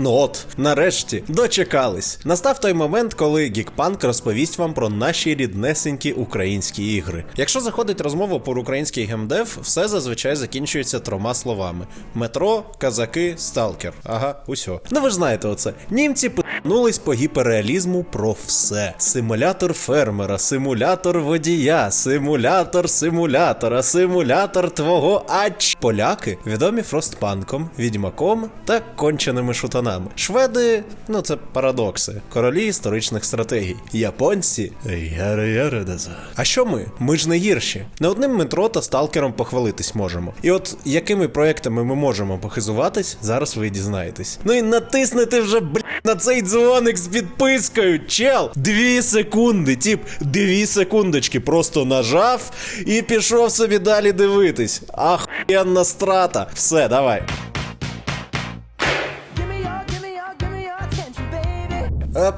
Ну от, нарешті, дочекались. Настав той момент, коли Гікпанк розповість вам про наші ріднесенькі українські ігри. Якщо заходить розмова про український геймдев, все зазвичай закінчується трьома словами: метро, казаки, сталкер. Ага, усьо. Ну ви ж знаєте оце. Німці пнулись по гіперреалізму про все: симулятор фермера, симулятор водія, симулятор симулятора, симулятор твого ач. Поляки відомі фростпанком, відьмаком та конченими шутанами. Шведи, ну це парадокси, королі історичних стратегій. Японці деза. А що ми? Ми ж не гірші. Не одним метро та сталкером похвалитись можемо. І от якими проектами ми можемо похизуватись, зараз ви дізнаєтесь. Ну і натиснете вже блядь, на цей дзвоник з підпискою, чел. Дві секунди, тіп, дві секундочки. Просто нажав і пішов собі далі дивитись. Ахуєнна страта. Все, давай.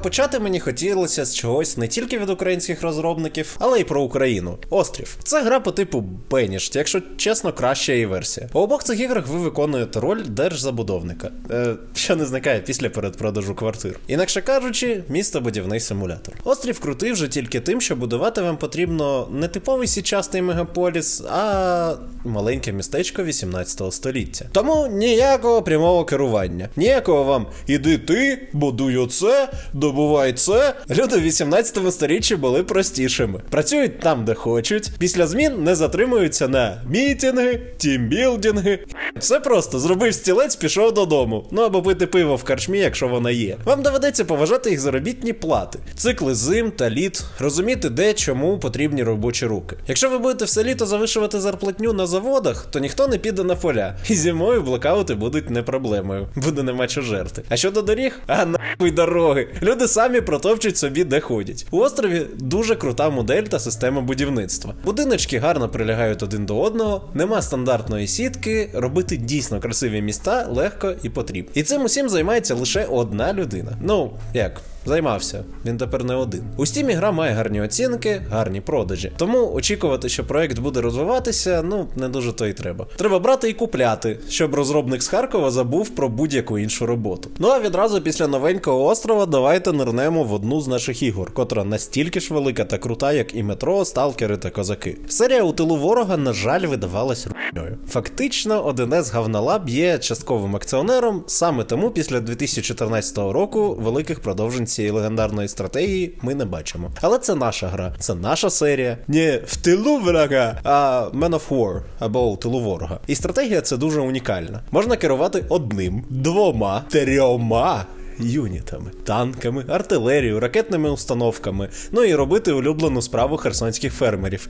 Почати мені хотілося з чогось не тільки від українських розробників, але й про Україну. Острів. Це гра по типу Беніш, якщо чесно, краща її версія. У обох цих іграх ви виконуєте роль держзабудовника, е, що не зникає після передпродажу квартир. Інакше кажучи, містобудівний симулятор. Острів крутий вже тільки тим, що будувати вам потрібно не типовий січастий мегаполіс, а маленьке містечко 18 століття. Тому ніякого прямого керування, ніякого вам іди ти, будуй оце, добувай це. Люди в 18 сторіччі були простішими. Працюють там, де хочуть. Після змін не затримуються на мітінги, тімбілдинги. Все просто зробив стілець, пішов додому. Ну або пити пиво в карчмі, якщо вона є. Вам доведеться поважати їх заробітні плати, цикли зим та літ, розуміти, де чому потрібні робочі руки. Якщо ви будете все літо завишувати зарплатню на заводах, то ніхто не піде на поля. І зимою блокаути будуть не проблемою. Буде нема що жерти. А щодо доріг, а нахуй дороги. Люди самі протовчуть собі, де ходять. У острові дуже крута модель та система будівництва. Будиночки гарно прилягають один до одного, нема стандартної сітки, робити дійсно красиві міста легко і потрібно. І цим усім займається лише одна людина. Ну, як? Займався, він тепер не один. У стімі гра має гарні оцінки, гарні продажі. Тому очікувати, що проект буде розвиватися, ну не дуже то й треба. Треба брати і купляти, щоб розробник з Харкова забув про будь-яку іншу роботу. Ну а відразу після новенького острова давайте нирнемо в одну з наших ігор, котра настільки ж велика та крута, як і метро, сталкери та козаки. Серія у тилу ворога, на жаль, видавалась ручною. Фактично, 1С Гавналаб є частковим акціонером, саме тому після 2014 року великих продовжень цієї легендарної стратегії ми не бачимо. Але це наша гра, це наша серія. Не в тилу врага, а Man of War або у тилу ворога. І стратегія це дуже унікальна. Можна керувати одним, двома, трьома. Юнітами, танками, артилерією, ракетними установками, ну і робити улюблену справу херсонських фермерів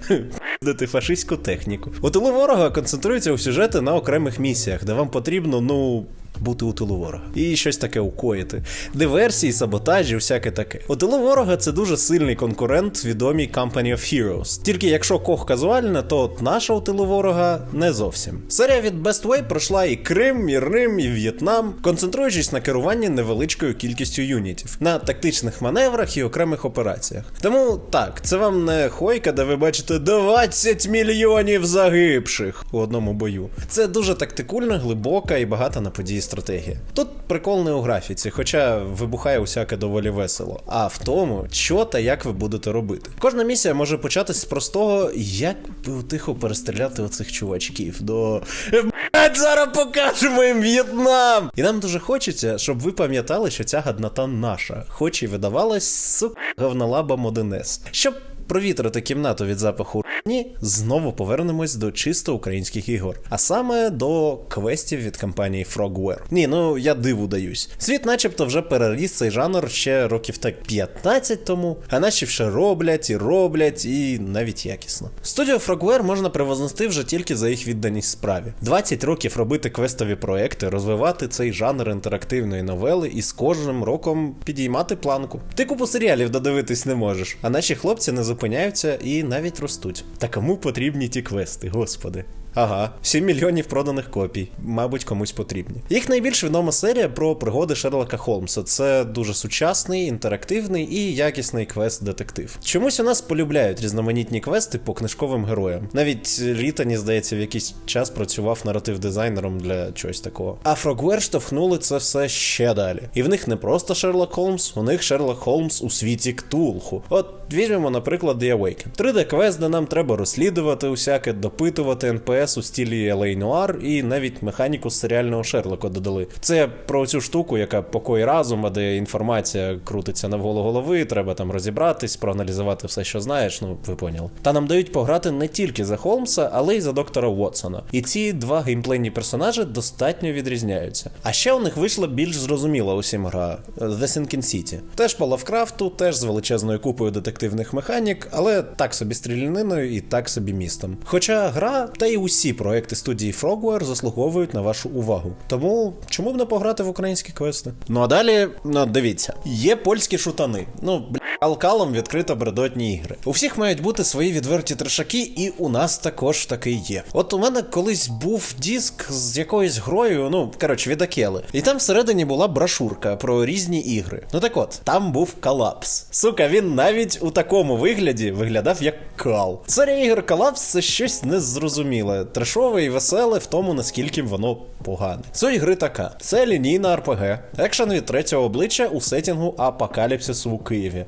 дати фашистську техніку. У тилу ворога концентруються у сюжети на окремих місіях, де вам потрібно, ну. Бути у тилу ворога і щось таке укоїти. Диверсії, саботажі, всяке таке. У тилу ворога це дуже сильний конкурент відомій Company of Heroes. Тільки якщо кох казуальне, то от наша у тилу ворога не зовсім. Серія від Best Way пройшла і Крим, і Рим, і В'єтнам, концентруючись на керуванні невеличкою кількістю юнітів, на тактичних маневрах і окремих операціях. Тому так, це вам не хойка, де ви бачите 20 мільйонів загибших у одному бою. Це дуже тактикульна, глибока і багата на події стратегія. Тут прикол не у графіці, хоча вибухає усяке доволі весело, а в тому, що та як ви будете робити. Кожна місія може початись з простого, як би тихо перестріляти оцих чувачків до. Блять, зараз покажемо їм В'єтнам! І нам дуже хочеться, щоб ви пам'ятали, що ця гадната наша, хоч і видавалась сука говнолабам 1С. Щоб провітрити кімнату від запаху ні, знову повернемось до чисто українських ігор, а саме до квестів від компанії Frogware. Ні, ну я диву даюсь. Світ, начебто, вже переріс цей жанр ще років так 15 тому, а наші ще роблять і роблять, і навіть якісно. Студію Frogware можна превознести вже тільки за їх відданість справі. 20 років робити квестові проекти, розвивати цей жанр інтерактивної новели і з кожним роком підіймати планку. Ти купу серіалів додивитись не можеш, а наші хлопці не зупиняються і навіть ростуть. Та кому потрібні ті квести, господи? Ага, 7 мільйонів проданих копій, мабуть, комусь потрібні. Їх найбільш відома серія про пригоди Шерлока Холмса. Це дуже сучасний, інтерактивний і якісний квест-детектив. Чомусь у нас полюбляють різноманітні квести по книжковим героям. Навіть Рітані, здається, в якийсь час працював наратив-дизайнером для чогось такого. А Frogware штовхнули це все ще далі. І в них не просто Шерлок Холмс, у них Шерлок Холмс у світі Ктулху. От візьмемо, наприклад, The Awaken. 3D-квест, де нам треба розслідувати усяке, допитувати НПС у стілі LA Noir і навіть механіку з серіального Шерлока додали. Це про цю штуку, яка покої разума, де інформація крутиться навколо голови, треба там розібратись, проаналізувати все, що знаєш. Ну, ви поняли. Та нам дають пограти не тільки за Холмса, але й за доктора Уотсона. І ці два геймплейні персонажі достатньо відрізняються. А ще у них вийшла більш зрозуміла усім гра The Sinking City. Теж по Лавкрафту, теж з величезною купою детективних механік, але так собі стріляниною і так собі містом. Хоча гра та й усі проекти студії Frogware заслуговують на вашу увагу. Тому чому б не пограти в українські квести? Ну а далі, ну дивіться, є польські шутани. Ну, бля, алкалом відкрито бредотні ігри. У всіх мають бути свої відверті трешаки, і у нас також такий є. От у мене колись був диск з якоюсь грою, ну коротше, від Акели. І там всередині була брошурка про різні ігри. Ну так от, там був колапс. Сука, він навіть у такому вигляді виглядав як кал. Серія ігор колапс це щось незрозуміле, трешове і веселе в тому, наскільки воно погане. Суть гри така: це лінійна РПГ, екшен від третього обличчя у сетінгу апокаліпсису у Києві.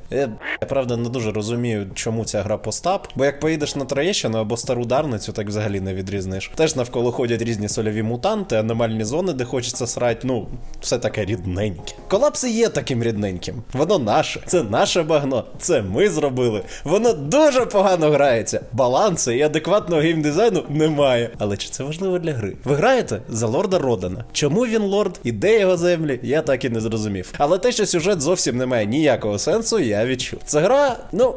Я, правда не дуже розумію, чому ця гра постап, бо як поїдеш на Троєщину або стару Дарницю, так взагалі не відрізниш. Теж навколо ходять різні сольові мутанти, аномальні зони, де хочеться срать, ну, все таке рідненьке. Колапси є таким рідненьким. Воно наше, це наше багно, це ми зробили. Воно дуже погано грається. Балансу і адекватного геймдизайну немає. Але чи це важливо для гри? Ви граєте за лорда Родана. Чому він лорд і де його землі, я так і не зрозумів. Але те, що сюжет зовсім не має ніякого сенсу, я відчув. Це гра, ну.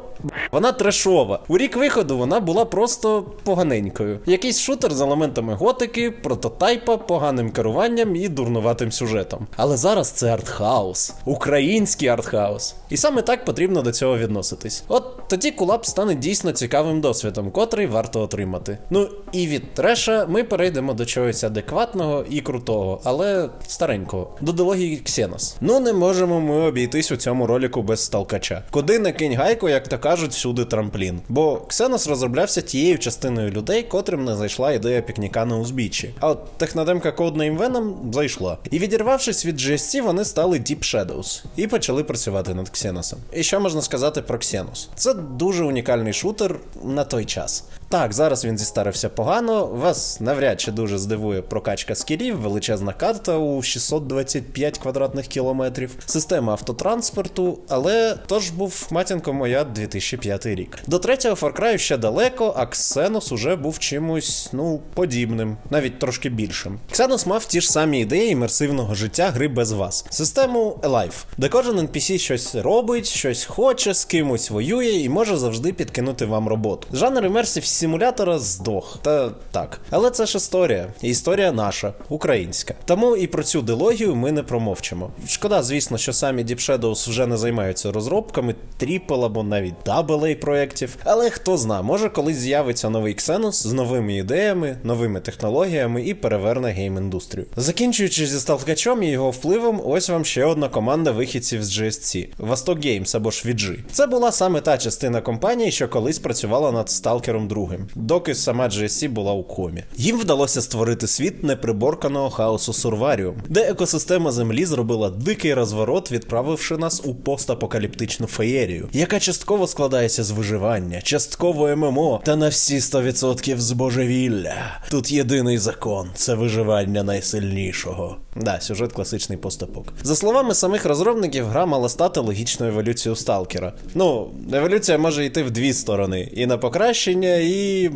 Вона трешова. У рік виходу вона була просто поганенькою. Якийсь шутер з елементами готики, прототайпа, поганим керуванням і дурнуватим сюжетом. Але зараз це артхаус, український артхаус. І саме так потрібно до цього відноситись. От тоді кулап стане дійсно цікавим досвідом, котрий варто отримати. Ну і від треша ми перейдемо до чогось адекватного і крутого, але старенького. До дилогії Ксенос. Ну не можемо ми обійтись у цьому роліку без сталкача. Куди не кинь гайку, як то кажуть, всюди трамплін. Бо Ксенос розроблявся тією частиною людей, котрим не зайшла ідея пікніка на узбіччі. А от технодемка Codename Venom зайшла. І відірвавшись від GSC, вони стали Deep Shadows і почали працювати над Ксеносом. І що можна сказати про Ксенос? Це дуже унікальний шутер на той час. Так, зараз він зістарився погано. Вас навряд чи дуже здивує прокачка скілів, величезна карта у 625 квадратних кілометрів, система автотранспорту, але тож був матінко моя 2005 рік. До третього Far Cry ще далеко, а Ксенос уже був чимось, ну, подібним, навіть трошки більшим. Ксенос мав ті ж самі ідеї імерсивного життя гри без вас. Систему Alive, де кожен NPC щось робить, щось хоче, з кимось воює і може завжди підкинути вам роботу. Жанр імерсів симулятора здох. Та так. Але це ж історія. Історія наша, українська. Тому і про цю дилогію ми не промовчимо. Шкода, звісно, що самі Deep Shadows вже не займаються розробками тріпл або навіть AA проєктів. Але хто зна, може колись з'явиться новий Xenos з новими ідеями, новими технологіями і переверне гейм-індустрію. Закінчуючи зі сталкачом і його впливом, ось вам ще одна команда вихідців з GSC Vostok Games або ж VG. Це була саме та частина компанії, що колись працювала над Сталкером 2, доки сама GSC була у комі. Їм вдалося створити світ неприборканого хаосу Сурваріум, де екосистема Землі зробила дикий розворот, відправивши нас у постапокаліптичну феєрію, яка частково складається з виживання, частково ММО, та на всі 100% з божевілля. Тут єдиний закон це виживання найсильнішого. Да, сюжет класичний постапок. За словами самих розробників, гра мала стати логічною еволюцією Сталкера. Ну, еволюція може йти в дві сторони: і на покращення, і. aí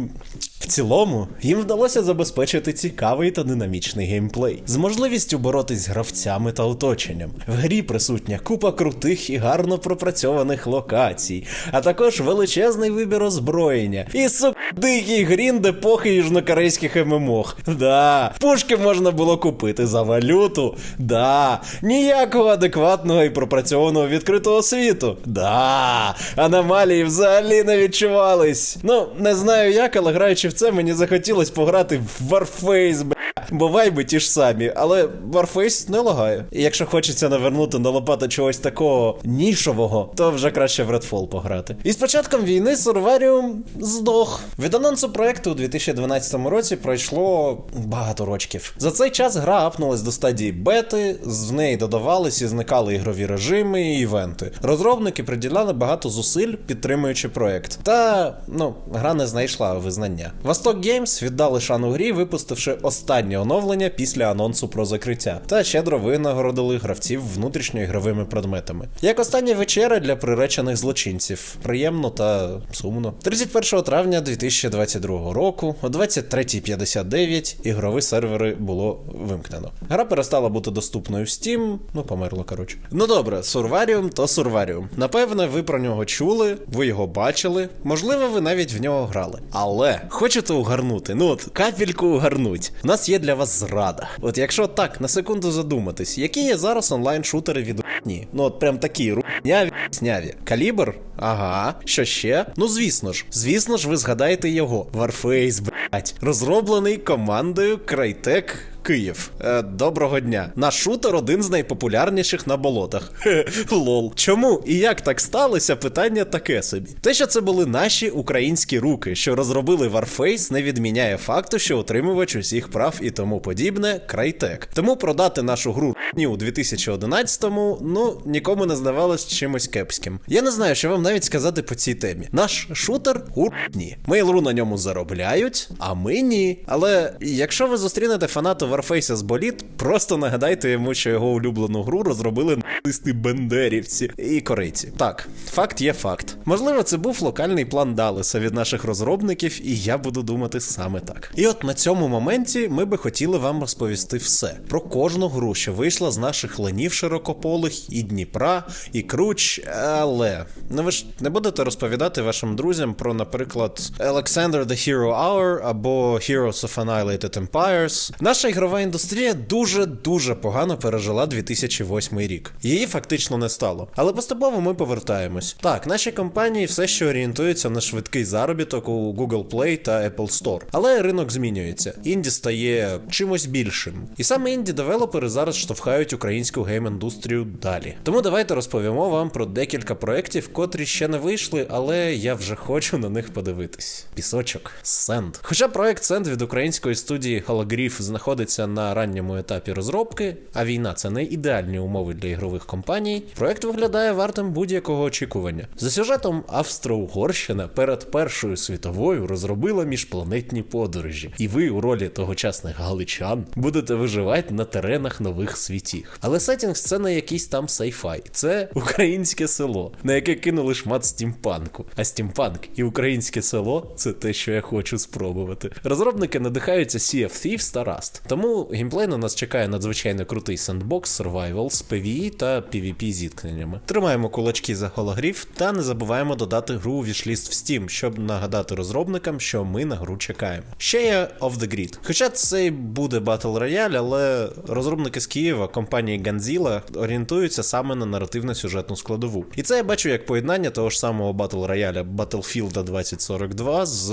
В цілому, їм вдалося забезпечити цікавий та динамічний геймплей з можливістю боротись з гравцями та оточенням. В грі присутня купа крутих і гарно пропрацьованих локацій, а також величезний вибір озброєння. І сук, дикий грін епохи южнокорейських ММОх. Да, пушки можна було купити за валюту. Да, ніякого адекватного і пропрацьованого відкритого світу. Да, аномалії взагалі не відчувались. Ну, не знаю як, але граючи в в це, мені захотілось пограти в Warface. Бо вайби ті ж самі, але Warface не лагає. І якщо хочеться навернути на лопату чогось такого нішового, то вже краще в Redfall пограти. І з початком війни Сурваріум здох. Від анонсу проекту у 2012 році пройшло багато рочків. За цей час гра апнулась до стадії бети, з неї додавались і зникали ігрові режими і івенти. Розробники приділяли багато зусиль, підтримуючи проект. Та ну, гра не знайшла визнання. Восток Games віддали шану грі, випустивши останнє оновлення після анонсу про закриття, та щедро винагородили гравців внутрішньоігровими предметами. Як остання вечеря для приречених злочинців. Приємно та сумно. 31 травня 2022 року о 23.59 ігрові сервери було вимкнено. Гра перестала бути доступною в Steam, ну померло, коротше. Ну добре, Сурваріум то Сурваріум. Напевне, ви про нього чули, ви його бачили, можливо, ви навіть в нього грали. Але хочете угарнути? Ну от капельку угарнуть. У нас є для вас зрада. От якщо так на секунду задуматись, які є зараз онлайн-шутери від Ні. Ну от прям такі руняві, сняві. Калібр? Ага. Що ще? Ну звісно ж, звісно ж, ви згадаєте його. Warface, блять, розроблений командою Crytek Київ. Е, доброго дня. Наш шутер один з найпопулярніших на болотах. Хе, лол. Чому і як так сталося? Питання таке собі. Те, що це були наші українські руки, що розробили Warface, не відміняє факту, що отримувач усіх прав і тому подібне Crytek. Тому продати нашу гру у 2011-му, ну нікому не здавалось чимось кепським. Я не знаю, що вам навіть сказати по цій темі. Наш шутер у ні. Mail.ru на ньому заробляють, а ми ні. Але якщо ви зустрінете фаната Warface з боліт, просто нагадайте йому, що його улюблену гру розробили нацисти бендерівці і корейці. Так, факт є факт. Можливо, це був локальний план Далеса від наших розробників, і я буду думати саме так. І от на цьому моменті ми би хотіли вам розповісти все про кожну гру, що вийшла з наших ленів широкополих, і Дніпра, і Круч. Але ну ви ж не будете розповідати вашим друзям про, наприклад, Alexander the Hero Hour або Heroes of Annihilated Empires. Наша ігрова індустрія дуже дуже погано пережила 2008 рік. Її фактично не стало. Але поступово ми повертаємось. Так, наші компанії все ще орієнтуються на швидкий заробіток у Google Play та Apple Store. Але ринок змінюється. Інді стає чимось більшим. І саме інді девелопери зараз штовхають українську гейм-індустрію далі. Тому давайте розповімо вам про декілька проєктів, котрі ще не вийшли, але я вже хочу на них подивитись. Пісочок, Сенд. Хоча проект Сенд від української студії Holograif знаходиться на ранньому етапі розробки, а війна це не ідеальні умови для ігрових компаній. Проект виглядає вартим будь-якого очікування. За сюжетом Австро-Угорщина перед Першою світовою розробила міжпланетні подорожі, і ви у ролі тогочасних галичан будете виживати на теренах нових світів. Але сетінг це не якийсь там сайфай, це українське село, на яке кинули шмат стімпанку. А стімпанк і українське село це те, що я хочу спробувати. Розробники надихаються Sea of Thieves та Rust. Тому геймплей на нас чекає надзвичайно крутий сендбокс, survival з PvE та PvP зіткненнями. Тримаємо кулачки за хологріф та не забуваємо додати гру у вішліст в Steam, щоб нагадати розробникам, що ми на гру чекаємо. Ще є Off the Grid. Хоча це й буде Battle Royale, але розробники з Києва, компанії Ganzilla, орієнтуються саме на наративно сюжетну складову. І це я бачу як поєднання того ж самого Battle Royale Battlefield 2042 з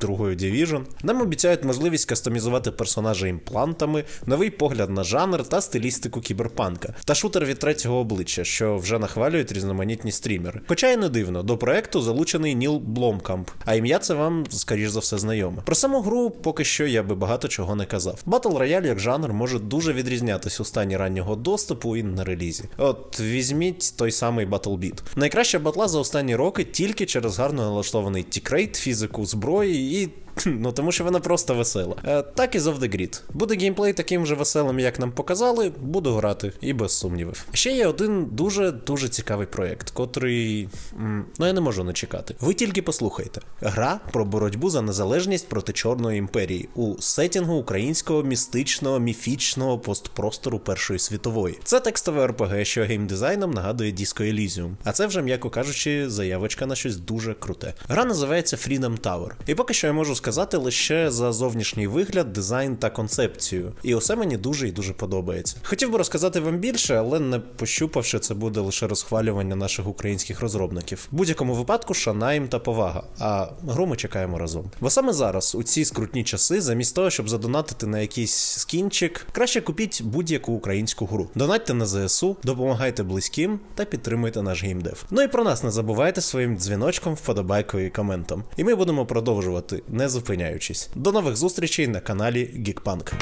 другою Division. Нам обіцяють можливість кастомізувати персонажа імплантами, новий погляд на жанр та стилістику кіберпанка, та шутер від третього обличчя, що вже нахвалюють різноманітні стрімери. Хоча й не дивно, до проекту залучений Ніл Бломкамп, а ім'я це вам, скоріш за все, знайоме. Про саму гру поки що я би багато чого не казав. Battle Royale як жанр може дуже відрізнятися у стані раннього доступу і на релізі. От візьміть той самий BattleBeat. Найкраща батла за останні роки тільки через гарно налаштований тікрейт, фізику зброї і Ну тому що вона просто весела. Е, так і з the Grid. Буде геймплей таким же веселим, як нам показали, буду грати, і без сумнівів. Ще є один дуже дуже цікавий проєкт, котрий. ну я не можу не чекати. Ви тільки послухайте: гра про боротьбу за незалежність проти Чорної імперії у сетінгу українського містичного міфічного постпростору Першої світової. Це текстове РПГ, що геймдизайном нагадує Disco Elysium. А це вже, м'яко кажучи, заявочка на щось дуже круте. Гра називається Freedom Tower. І поки що я можу сказати сказати лише за зовнішній вигляд, дизайн та концепцію. І усе мені дуже і дуже подобається. Хотів би розказати вам більше, але не пощупавши, це буде лише розхвалювання наших українських розробників. В будь-якому випадку шана їм та повага. А гру ми чекаємо разом. Бо саме зараз, у ці скрутні часи, замість того, щоб задонатити на якийсь скінчик, краще купіть будь-яку українську гру. Донатьте на ЗСУ, допомагайте близьким та підтримуйте наш геймдев. Ну і про нас не забувайте своїм дзвіночком, вподобайкою і коментом. І ми будемо продовжувати, не зупиняючись. До нових зустрічей на каналі Geekpunk.